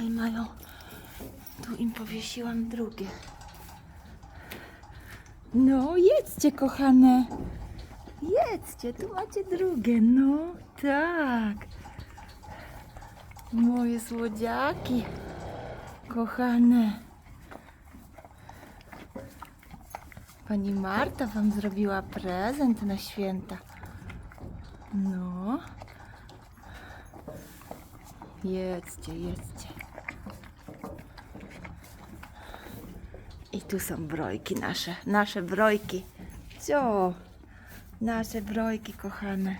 tutaj mają. Tu im powiesiłam drugie. No, jedzcie, kochane. Jedzcie, tu macie drugie. No, tak. Moje słodziaki. Kochane. Pani Marta wam zrobiła prezent na święta. No. Jedzcie, jedzcie. I tu są brojki nasze, nasze brojki. Co? Nasze brojki kochane.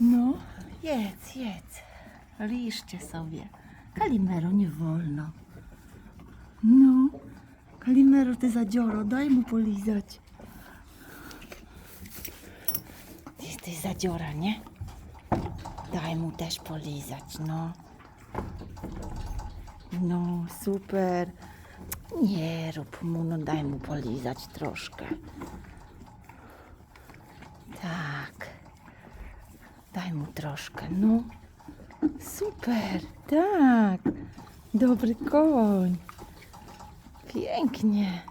No, jedz, jedz. Liszcie sobie. Kalimero nie wolno. No, Kalimero ty zadzioro, daj mu polizać. Jesteś zadziora, nie? Daj mu też polizać, no. No, super. Nie rób mu, no daj mu polizać troszkę. Tak. Daj mu troszkę, no. Super, tak. Dobry koń. Pięknie.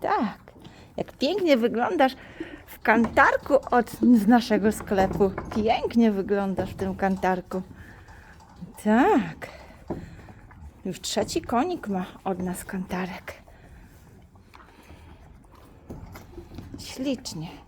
Tak. Jak pięknie wyglądasz w kantarku od z naszego sklepu. Pięknie wyglądasz w tym kantarku. Tak. Już trzeci konik ma od nas kantarek. Ślicznie.